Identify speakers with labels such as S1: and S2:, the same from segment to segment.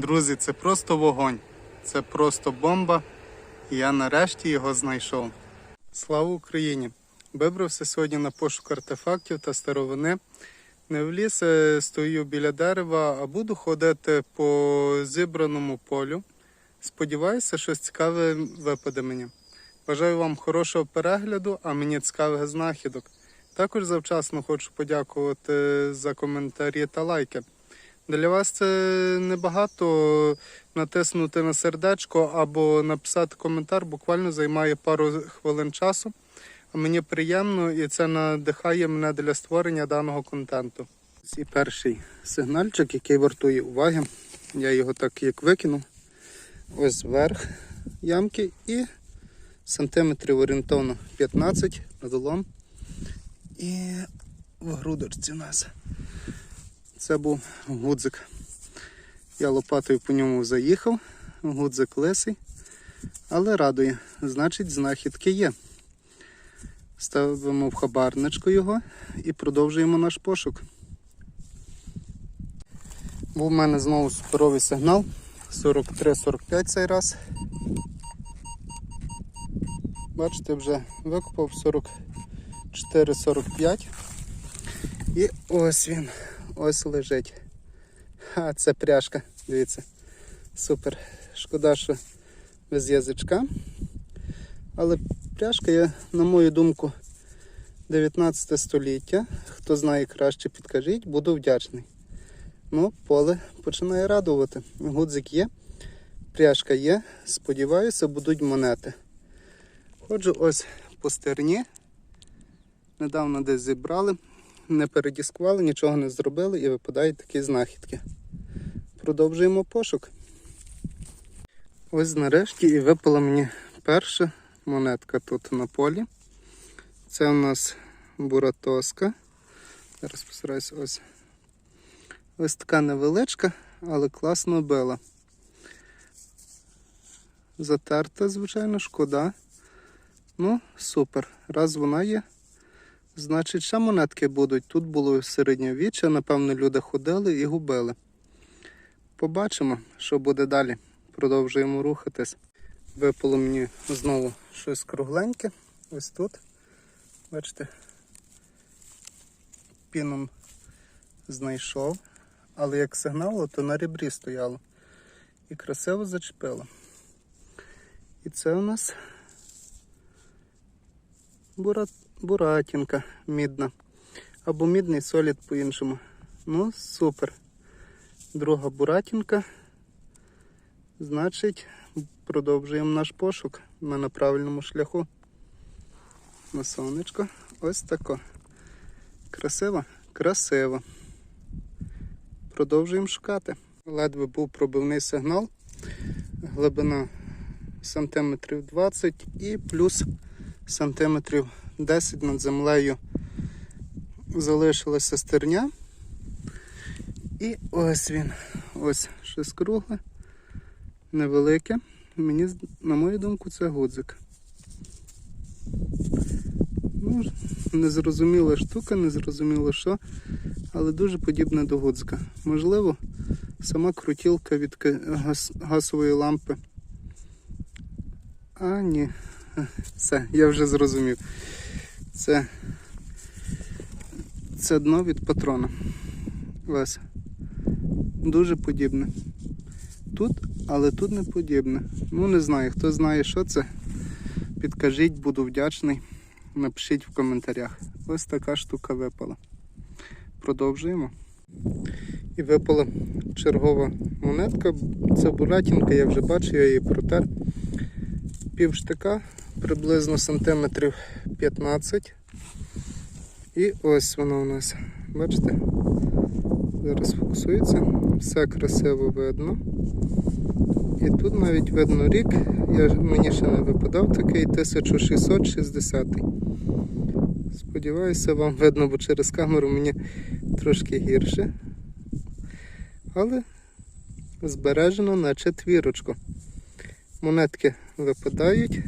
S1: Друзі, це просто вогонь. Це просто бомба. І я нарешті його знайшов. Слава Україні! Вибрався сьогодні на пошук артефактів та старовини. Не в ліс е, стою біля дерева, а буду ходити по зібраному полю. Сподіваюся, щось цікаве випаде мені. Бажаю вам хорошого перегляду, а мені цікавих знахідок. Також завчасно хочу подякувати за коментарі та лайки. Для вас це небагато натиснути на сердечко або написати коментар, буквально займає пару хвилин часу. А мені приємно і це надихає мене для створення даного контенту. Це перший сигнальчик, який вартує уваги. Я його так як викинув. Ось вверх ямки і сантиметрів орієнтовно 15 на долом. І в грудочці у нас. Це був гудзик. Я лопатою по ньому заїхав, гудзик лисий, але радує, значить, знахідки є. Ставимо в хабарничку його і продовжуємо наш пошук. Був у мене знову суперовий сигнал. 43-45 цей раз. Бачите, вже викопав 44-45. І ось він. Ось лежить. А це пряжка, дивіться. Супер. Шкода, що без язичка. Але пряжка є, на мою думку, 19 століття. Хто знає краще, підкажіть, буду вдячний. Ну, поле починає радувати. Гудзик є, пряжка є. Сподіваюся, будуть монети. Ходжу ось по стерні. Недавно десь зібрали, не передіскували, нічого не зробили і випадають такі знахідки. Продовжуємо пошук. Ось нарешті і випала мені перша монетка тут на полі. Це у нас буратоска. Зараз постараюся ось. Ось така невеличка, але класно била. Затерта, звичайно, шкода. Ну, супер. Раз вона є, значить ще монетки будуть. Тут було середньовіччя, напевно, люди ходили і губили. Побачимо, що буде далі. Продовжуємо рухатись. Випало мені знову щось кругленьке. Ось тут. Бачите, піном знайшов, але як сигнало, то на ребрі стояло. І красиво зачепило. І це у нас бура... буратінка мідна. Або мідний солід по-іншому. Ну, супер. Друга буратінка. Значить, продовжуємо наш пошук. Ми на правильному шляху. На сонечко. Ось тако. Красиво? Красиво. Продовжуємо шукати. Ледве був пробивний сигнал. Глибина сантиметрів 20 і плюс сантиметрів 10 над землею залишилася стерня. І ось він. Ось щось кругле, невелике. Мені, на мою думку, це гудзик. Ну, незрозуміла штука, незрозуміло що, але дуже подібне до гудзика. Можливо, сама крутілка від газ, газової лампи. А, ні. Все, я вже зрозумів. Це, це дно від патрона. Ось. Дуже подібне. Тут, але тут не подібне. Ну, не знаю, хто знає, що це. Підкажіть, буду вдячний. Напишіть в коментарях. Ось така штука випала. Продовжуємо. І випала чергова монетка. Це буратінка, я вже бачу, я її протер. Пів штика, приблизно сантиметрів 15. І ось вона у нас. Бачите? Зараз фокусується. Все красиво видно. І тут навіть видно рік. Я, мені ще не випадав такий 1660. Сподіваюся, вам видно, бо через камеру мені трошки гірше. Але збережено на четвірочку. Монетки випадають,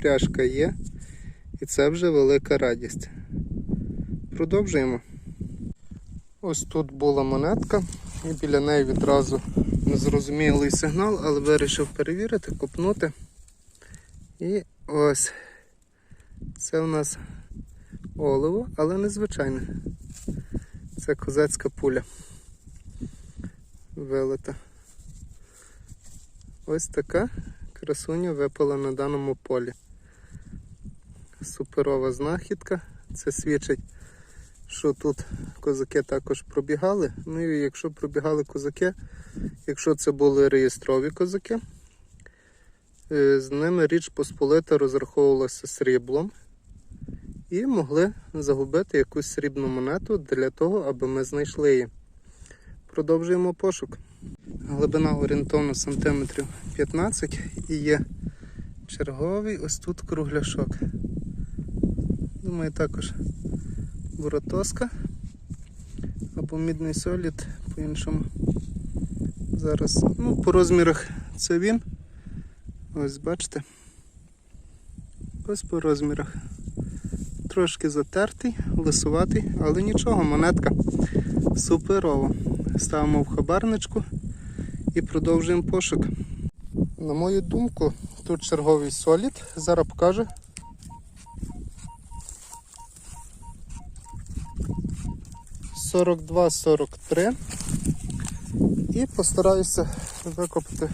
S1: пряжка є, і це вже велика радість. Продовжуємо. Ось тут була монетка, і біля неї відразу Незрозумілий сигнал, але вирішив перевірити, копнути. І ось. Це у нас олово, але незвичайне. Це козацька пуля. Вилита. Ось така красуня випала на даному полі. Суперова знахідка. Це свідчить, що тут козаки також пробігали. Ну і якщо пробігали козаки, якщо це були реєстрові козаки, е, з ними річ Посполита розраховувалася сріблом і могли загубити якусь срібну монету для того, аби ми знайшли її. Продовжуємо пошук. Глибина орієнтовно сантиметрів 15 і є черговий ось тут кругляшок. Думаю, також буратоска або мідний солід по-іншому. Зараз, ну, по розмірах це він. Ось бачите. Ось по розмірах. Трошки затертий, лисуватий, але нічого, монетка суперова. Ставимо в хабарничку і продовжуємо пошук. На мою думку, тут черговий солід. Зараз покажу. Сорок два, сорок три. І постараюся викопати.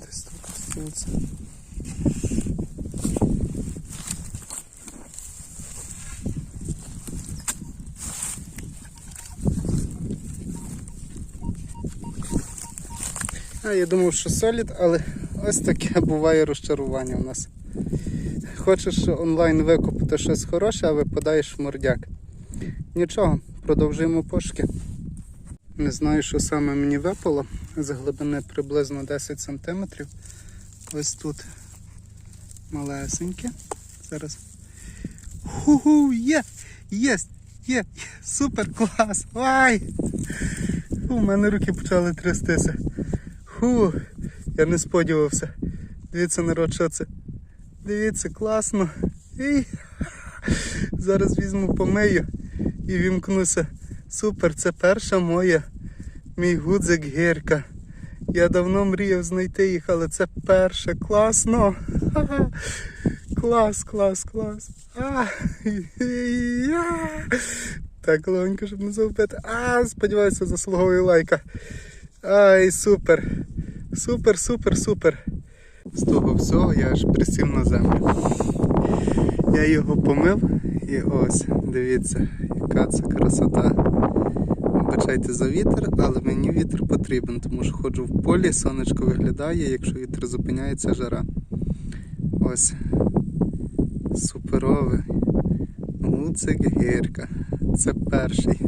S1: Десь тут. А, я думав, що солід, але ось таке буває розчарування у нас. Хочеш онлайн викупити щось хороше, а випадаєш в мордяк. Нічого, продовжуємо пошуки. Не знаю, що саме мені випало. З глибини приблизно 10 см. Ось тут малесеньке. Зараз. Ху-ху, є! Є! Є! є. Супер клас! Ай! У мене руки почали трястися. Ху, я не сподівався. Дивіться, народ, що це. Дивіться, класно. І... Зараз візьму помию і вімкнуся. Супер, це перша моя. Мій гудзик гірка. Я давно мріяв знайти їх, але це перше. Класно. Клас, клас, клас. Так, легонько, щоб не завпити. А, сподіваюся, заслуговую лайка. Ай, супер. Супер, супер, супер. З того всього я аж присів на землю. Я його помив і ось, дивіться, яка це красота. Вибачайте за вітер, але мені вітер потрібен, тому що ходжу в полі, сонечко виглядає, якщо вітер зупиняється, жара. Ось. Суперовий. Гуцик гірка. Це перший.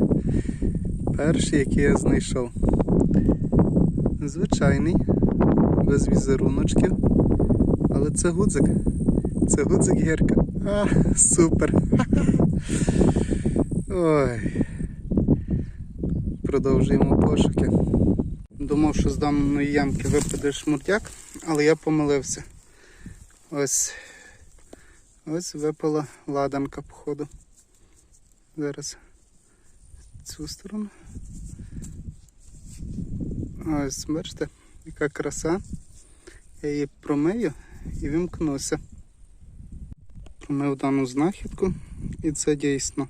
S1: Перший, який я знайшов. Звичайний, без візеруночків. Але це гудзик. Це гудзик гірка. А, супер. Ой. Продовжуємо пошуки. Думав, що з даної ямки випаде шмуртяк, але я помилився. Ось. Ось випала ладанка, походу. Зараз цю сторону. Ось, бачите, яка краса. Я її промию і вимкнуся. Промив дану знахідку, і це дійсно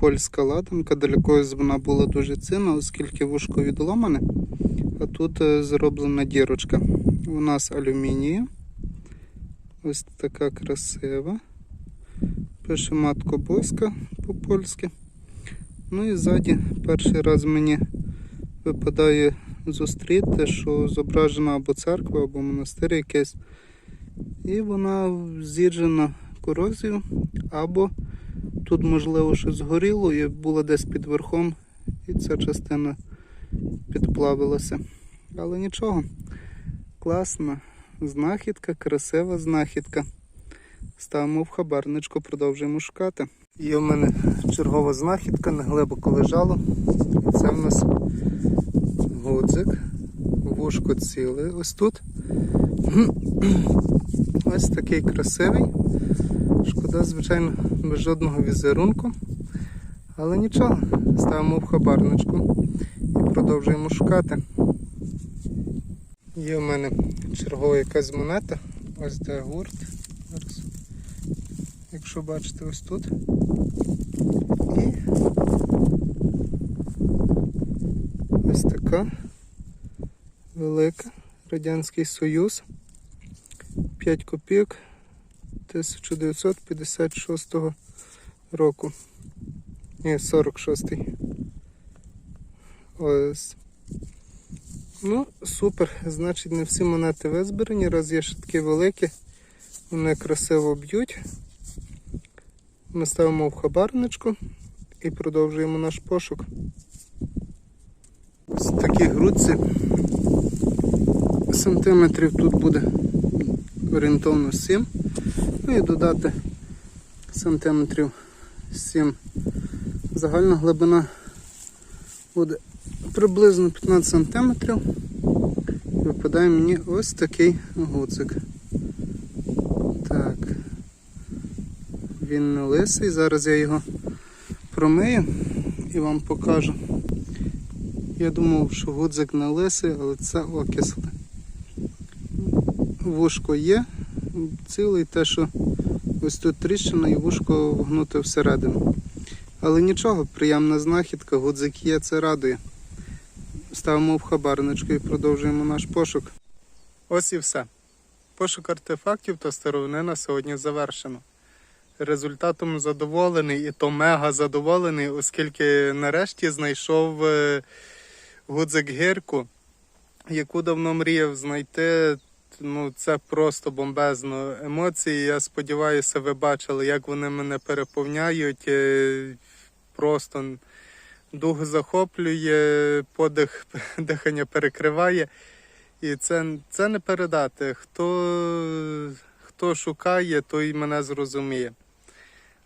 S1: польська ладанка. Для когось вона була дуже цінна, оскільки вушко відломане, а тут е, зроблена дірочка. Вона з алюмінію. Ось така красива. Пише матко Боська по-польськи. Ну і ззаді перший раз мені випадає зустріти, що зображена або церква, або монастир якийсь. І вона з'їджена корозією, або тут, можливо, щось згоріло і було десь під верхом, і ця частина підплавилася. Але нічого, класна знахідка, красива знахідка. Ставимо в хабарничку, продовжуємо шукати. Є в мене чергова знахідка, не глибоко лежало. Це в нас гудзик. Вушко ціле ось тут. Ось такий красивий. Шкода, звичайно, без жодного візерунку. Але нічого, ставимо в хабарничку і продовжуємо шукати. Є в мене чергова якась монета. Ось де гурт. Якщо бачите, ось тут. І ось така велика Радянський Союз. 5 копійок 1956 року. Ні, 46-й. Ось. Ну, супер. Значить, не всі монети визбирані, раз є такі великі, вони красиво б'ють. Ми ставимо в хабарничку і продовжуємо наш пошук. Ось такі грудці. Сантиметрів тут буде орієнтовно 7. Ну і додати сантиметрів 7. Загальна глибина буде приблизно 15 сантиметрів. Випадає мені ось такий гудзик. Так. Він не лисий. Зараз я його промию і вам покажу. Я думав, що гудзик не лисий, але це окисле. Вушко є, цілий те, що ось тут тріщина і вушко вгнуте всередину. Але нічого, приємна знахідка, гудзик є, це радує. Ставимо в хабарничку і продовжуємо наш пошук. Ось і все. Пошук артефактів та старовини на сьогодні завершено. Результатом задоволений і то мега задоволений, оскільки нарешті знайшов е, гудзик гірку, яку давно мріяв знайти. Ну, це просто бомбезно. Емоції, я сподіваюся, ви бачили, як вони мене переповняють. Е, Просто дух захоплює, подих, дихання перекриває. І це, це не передати. Хто, хто шукає, той мене зрозуміє.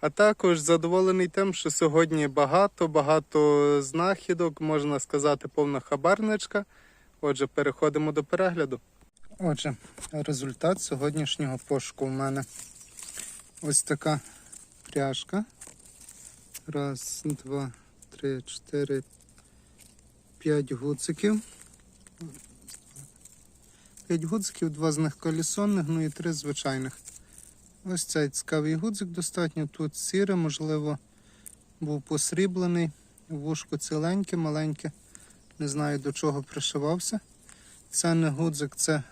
S1: А також задоволений тим, що сьогодні багато-багато знахідок, можна сказати, повна хабарничка. Отже, переходимо до перегляду. Отже, результат сьогоднішнього пошуку в мене ось така пряжка. Раз, два, три, чотири, п'ять гуциків. П'ять гудзиків, два з них колісонних, ну і три звичайних. Ось цей цікавий гудзик достатньо. Тут сіре, можливо, був посріблений. Вушко ціленьке, маленьке. Не знаю до чого пришивався. Це не гудзик, це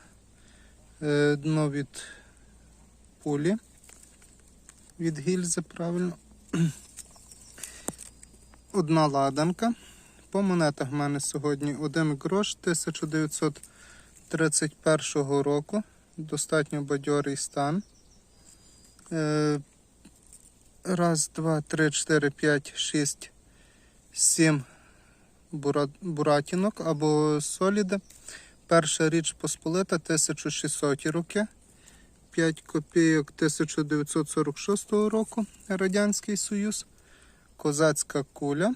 S1: дно від пулі. Від гільзи, правильно. Одна ладанка. По монетах в мене сьогодні один грош 1931 року. Достатньо бадьорий стан. Е, Раз, два, три, чотири, п'ять, шість, сім буратінок або соліди. Перша річ Посполита 1600 роки. 5 копійок 1946 року. Радянський Союз. Козацька куля.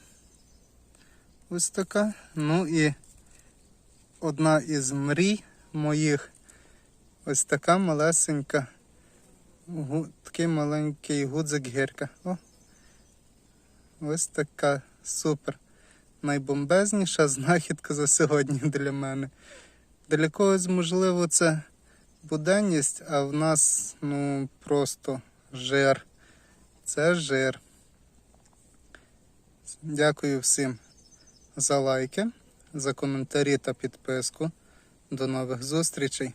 S1: Ось така. Ну і одна із мрій моїх. Ось така малесенька. Такий маленький гудзик гірка. О. Ось така супер. Найбомбезніша знахідка за сьогодні для мене. Для когось, можливо, це буденність, а в нас ну просто жир. Це жир. Дякую всім за лайки, за коментарі та підписку. До нових зустрічей!